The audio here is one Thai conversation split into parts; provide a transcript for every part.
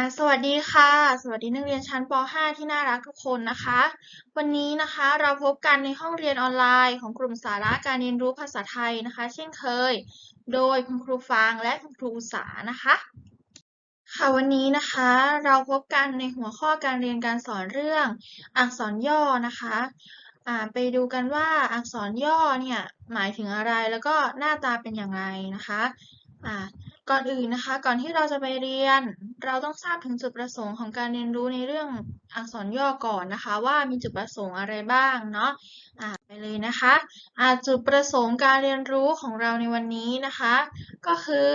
อ่าสวัสดีค่ะ สวัสดีนักเรียนชั้นป .5 ที่น่ารักทุกคนนะคะ วันนี้นะคะเราพบกันในห้องเรียนออนไลน์ของกลุ่มสาระการเรียนรู้ภาษาไทยนะคะ เช่นเคย โดยคุณครูฟางและคุณครูอุษานะคะ ค่ะวันนี้นะคะเราพบกันในหัวข้อการเรียนการสอนเรื่อง อักษรย่อนะคะอ่าไปดูกันว่าอักษรย่อเนี่ยหมายถึงอะไรแล้วก็หน้าตาเป็นอย่างไรนะคะอ่า ก่อนอื่นนะคะ ก่อนที่เราจะไปเรียน เราต้องทราบถึงจุดประสงค์ของการเรียนรู้ในเรื่องอักษรย่อก่อนนะคะ ว่ามีจุดประสงค์อะไรบ้างเนาะ ไปเลยนะคะอาจุดประสงค์การเรียนรู้ของเราในวันนี้นะคะ ก็คือ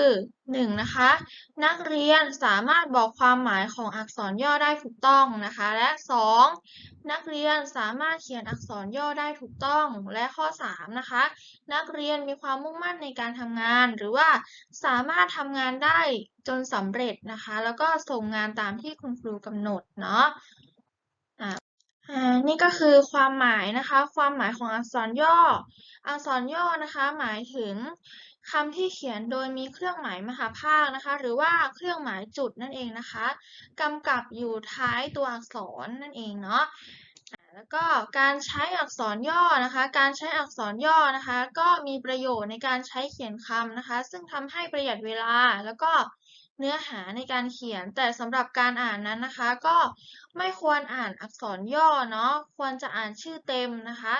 หนึ่งนะคะนักเรียนสามารถบอกความหมายของอักษรย่อได้ถูกต้องนะคะ และสองนักเรียนสามารถเขียนอักษรย่อได้ถูกต้องและข้อสามนะคะนักเรียนมีความมุ่งมั่นในการทำงาน หรือว่าสามารถทำงานได้จนสำเร็จนะคะ แล้วก็ส่งงานตามที่คุณครูกำหนดเนาะ นี่ก็คือความหมายนะคะ ความหมายของอักษรย่อ อักษรย่อนะคะ หมายถึงคำที่เขียนโดยมีเครื่องหมายมหาภาคนะคะ หรือว่าเครื่องหมายจุดนั่นเองนะคะกำกับอยู่ท้ายตัวอักษรนั่นเองเนาะแล้วก็การใช้อักษรย่อนะคะ การใช้อักษรย่อนะคะ ก็มีประโยชน์ในการใช้เขียนคำนะคะ ซึ่งทำให้ประหยัดเวลาแล้วก็ เนื้อหาในการเขียน แต่สำหรับการอ่านนั้นนะคะ ก็ไม่ควรอ่านอักษรย่อเนาะควรจะอ่านชื่อเต็มนะคะ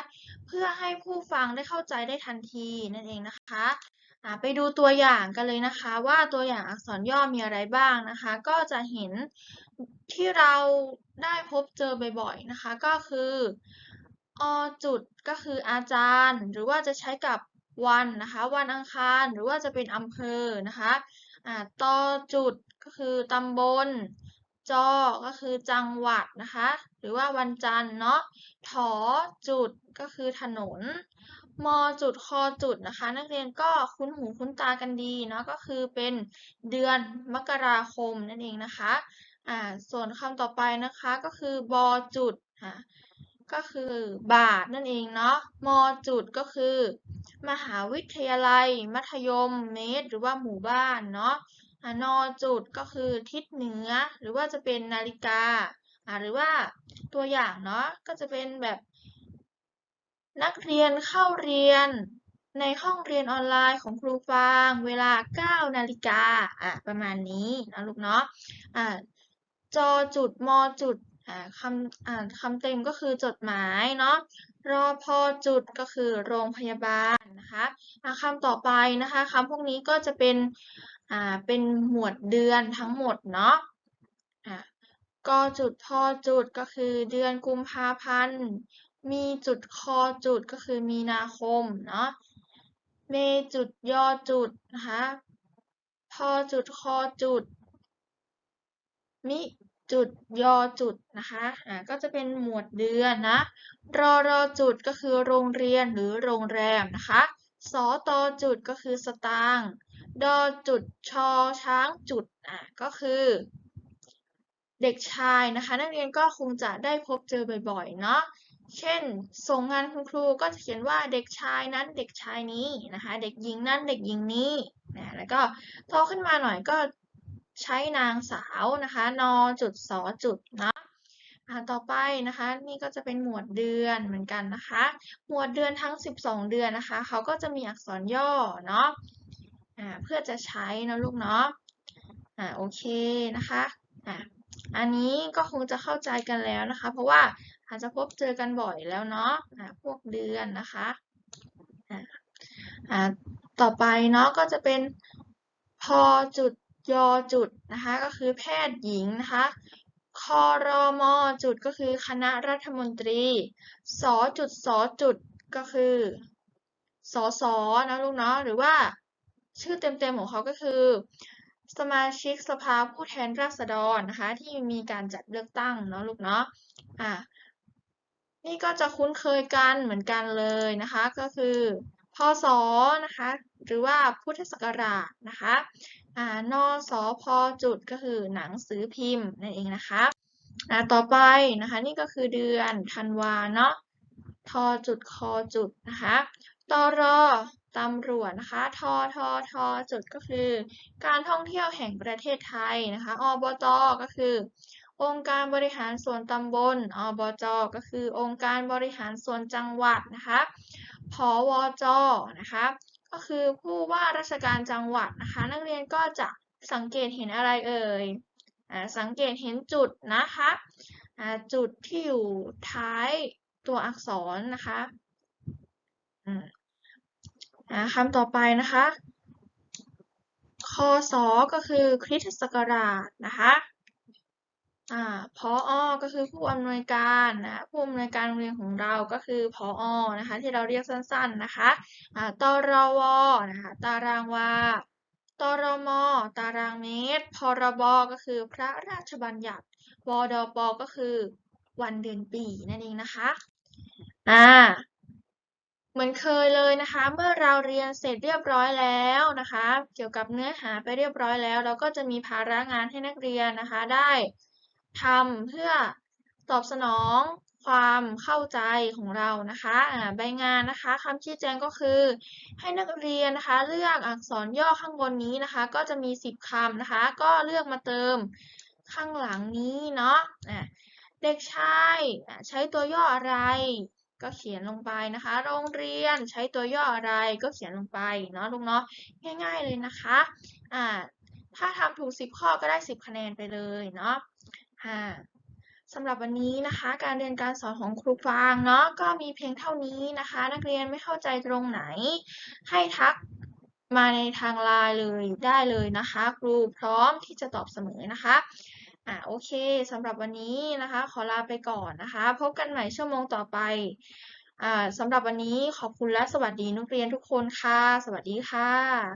เพื่อให้ผู้ฟังได้เข้าใจได้ทันทีนั่นเองนะคะไปดูตัวอย่างกันเลยนะคะ ว่าตัวอย่างอักษรย่อมีอะไรบ้างนะคะ ก็จะเห็นที่เราได้พบเจอบ่อยๆนะคะ ก็คืออจุดก็คืออาจารย์ หรือว่าจะใช้กับวันนะคะ วันอังคารหรือว่าจะเป็นอำเภอนะคะ อ่าตอจุดก็คือตำบล จอ ก็คือจังหวัดนะคะ หรือว่าวันจันทร์เนาะ ถอจุดก็คือถนน มอจุดคอจุดนะคะ นักเรียนก็คุ้นหูคุ้นตากันดีเนาะ ก็คือเป็นเดือนมกราคมนั่นเองนะคะ อ่า ส่วนคำต่อไปนะคะก็คือบอจุดค่ะ ก็คือบาทนั่นเองเนาะ มจุดก็คือ มหาวิทยาลัย มัธยม เมตร หรือว่าหมู่บ้านเนาะนอจุดก็คือทิศเหนือ หรือว่าจะเป็นนาฬิกาหรือว่าตัวอย่างเนาะก็จะเป็นแบบ นักเรียนเข้าเรียนในห้องเรียนออนไลน์ของครูฟางเวลา 9 นาฬิกาอ่าประมาณนี้นะลูกเนาะอ่าจอจุดมอจุด คำอ่าคำเต็มก็คือจดหมายเนาะรอพอจุดก็คือโรงพยาบาลนะคะคำต่อไปนะคะคำพวกนี้ก็จะเป็นอ่าเป็นหมวดเดือนทั้งหมดเนาะอ่ากอจุดพอจุดก็คือเดือนกุมภาพันธ์ มีจุดคอจุดก็คือมีนาคมเนาะเมจุดยอจุดนะคะพอจุดคอจุด มิ จุดยอจุดนะคะอ่าก็จะเป็นหมวดเดือนนะรอรอจุดก็คือโรงเรียนหรือโรงแรมนะคะสอตอจุดก็คือสตางค์ดอจุดชอช้างจุดอ่าก็คือ เด็กชายนะคะ นักเรียนก็คงจะได้พบเจอบ่อยๆเนาะเช่น ส่งงานคุณครูก็จะเขียนว่าเด็กชายนั้นเด็กชายนี้นะคะ เด็กหญิงนั้นเด็กหญิงนี้นะแล้วก็โตขึ้นมาหน่อยก็ ใช้นางสาวนะคะนอจุดสอจุดนะอ่าต่อไปนะคะนี่ก็จะเป็นหมวดเดือนเหมือนกันนะคะ หมวดเดือนทั้ง 12 เดือนนะคะเขาก็จะมีอักษรย่อเนาะอ่าเพื่อจะใช้นะลูกเนาะอ่าโอเคนะคะอ่าอันนี้ก็คงจะเข้าใจกันแล้วนะคะ เพราะว่าอาจจะพบเจอกันบ่อยแล้วเนาะอ่าพวกเดือนนะคะอ่าอ่าต่อไปเนาะก็จะเป็นพอจุด ยอจุดนะคะก็คือแพทย์หญิงนะคะคอรมอจุดก็คือคณะรัฐมนตรี สอจุดสอจุดก็คือสอสอนะลูกเนาะหรือว่าชื่อเต็มๆของเขาก็คือ สมาชิกสภาผู้แทนราษฎรนะคะที่มีการจัดเลือกตั้งเนาะลูกเนาะอ่านี่ก็จะคุ้นเคยกันเหมือนกันเลยนะคะก็คือ พศนะคะหรือว่าพุทธศักราชนะคะอ่านสพจุดก็คือหนังสือพิมพ์นั่นเองนะคะต่อไปนะคะนี่ก็คือเดือนธันวาเนาะทอจุดคอจุดนะคะตรอตำรวจนะคะทอทอทอจุดก็คือ การท่องเที่ยวแห่งประเทศไทยนะคะอบตก็คือ องค์การบริหารส่วนตำบล อบจ ก็คือองค์การบริหารส่วนจังหวัดนะคะพวจ นะคะ ก็คือผู้ว่าราชการจังหวัดนะคะ นักเรียนก็จะสังเกตเห็นอะไรเอ่ยอสังเกตเห็นจุดนะคะ จุดที่อยู่ท้ายตัวอักษรนะคะคำต่อไปนะคะ คศ ก็คือคริสตศักราชนะคะ อ่าพออก็คือผู้อำนวยการนะผู้อำนวยการโรงเรียนของเราก็คือพออนะคะที่เราเรียกสั้นๆนะคะอ่าตรวนะคะตารางวาตรม ตารางเมตร พรบ ก็คือพระราชบัญญัติวดปก็คือวันเดือนปีนั่นเองนะคะอ่าเหมือนเคยเลยนะคะ เมื่อเราเรียนเสร็จเรียบร้อยแล้วนะคะ เกี่ยวกับเนื้อหาไปเรียบร้อยแล้ว เราก็จะมีภาระงานให้นักเรียนนะคะ ได้ ทำเพื่อตอบสนองความเข้าใจของเรานะคะอ่าใบงานนะคะคำชี้แจงก็คือ ให้นักเรียนนะคะเลือกอักษรย่อข้างบนนี้นะคะ ก็จะมี 10คำนะคะ ก็เลือกมาเติมข้างหลังนี้เนาะะเด็กชายใช้ตัวย่ออะไร ก็เขียนลงไปนะคะ โรงเรียนใช้ตัวย่ออะไรก็เขียนลงไปเนาะลูกเนาะง่าย ๆเลยนะคะอ่าถ้าทำถูก 10 ข้อก็ได้ 10 คะแนนไปเลยเนาะ สำหรับวันนี้นะคะ การเรียนการสอนของครูฟางเนาะก็มีเพียงเท่านี้นะคะ นักเรียนไม่เข้าใจตรงไหน ให้ทักมาในทางไลน์เลยได้เลยนะคะ ครูพร้อมที่จะตอบเสมอนะคะอ่าโอเคสำหรับวันนี้นะคะ ขอลาไปก่อนนะคะ พบกันใหม่ชั่วโมงต่อไปอ่าสำหรับวันนี้ขอบคุณและสวัสดีนักเรียนทุกคนค่ะ สวัสดีค่ะ